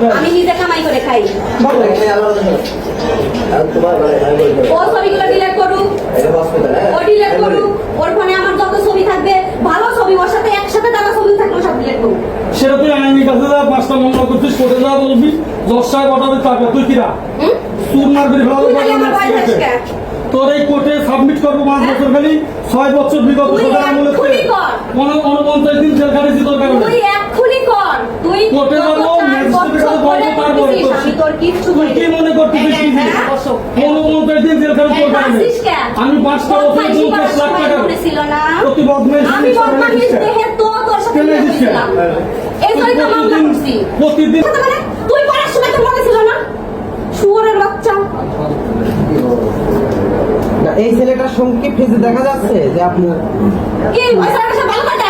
দেয় আমি নিজে কামাই করে খাই। ও ছবিগুলো ডিলিট করুক। ও ডিলিট করুক। ওর ফোনে আমার যত ছবি থাকবে ভালো ছবি ওর সাথে একসাথে যারা ছবি থাকবে সব ডিলিট করুক। সেটা তুই আইনি কাছে যা পাঁচটা মামলা করছিস কোর্টে যা বলবি দশ টাকা পাঠাবে তাকে তুই কিরা? সুর মারবি ভালো তুই খালি আমার ভয় পাস কেন? তোর এই কোর্টে সাবমিট করব পাঁচ বছর খালি ছয় বছর বিগত সরকার আমলে এক্ষুনি কর। উনপঞ্চাশ দিন জেল খাটিয়েছি তোর কারণে। তুই এক্ষুনি কর। তুই কোর্টে যত যাব, আমি মনে হ্যাঁ, হ্যাঁ? আমি পাঁচটা বছর পঞ্চাশ লাখ টাকা প্রতি বদমেশ। এই জন্যই তো মামলা প্রতিদিন- করছি। প্রতিদিন কথা তুই পড়ার সময় তোর মনে ছিল না? শুয়োরের বাচ্চা। এই ছেলেটার সঙ্গে কি ফেসে দেখা যাচ্ছে যে আপনার কি, ওই ছেলেটার ভালো কথা?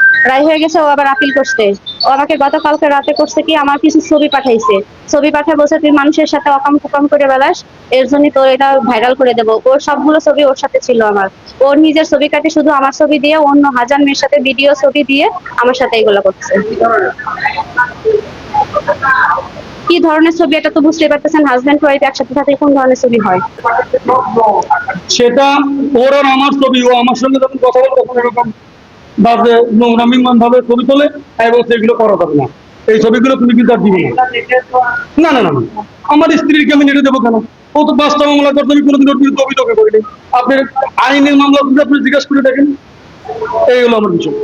রায় হয়ে গেছে, ও আবার আপিল করছে। ও আমাকে গতকালকে রাতে করছে কি, আমার কিছু ছবি পাঠাইছে। ছবি পাঠিয়ে বলছে, তুই মানুষের সাথে অকাম কুকাম করে বেলাস এর জন্য তোর এটা ভাইরাল করে দেবো। ওর সবগুলো ছবি ওর সাথে ছিল আমার। ওর নিজের ছবি কাটে শুধু আমার ছবি দিয়ে, অন্য হাজার মেয়ের সাথে ভিডিও ছবি দিয়ে আমার সাথে এগুলো করছে। কি ধরনের ছবি এটা তো বুঝতেই পারতেছেন হাজবেন্ড ওয়াইফ একসাথে থাকলে কোন ধরনের ছবি হয়? সেটা ওর আর আমার ছবি, ও আমার সঙ্গে যখন কথা বলে তখন এরকম বাজে নোংরামিমান ভাবে ছবি তোলে, এবং সেগুলো করা যাবে না। এই ছবিগুলো তুমি কিন্তু আর দিবে না। না না না। আমার স্ত্রীকে আমি নেটে দেবো কেন? ও তো পাঁচটা মামলা করতে আমি কোনোদিন বিরুদ্ধে অভিযোগ করিনি। আপনি আইনের মামলা আপনি জিজ্ঞাসা করে দেখেন, এই হলো আমার বিষয়।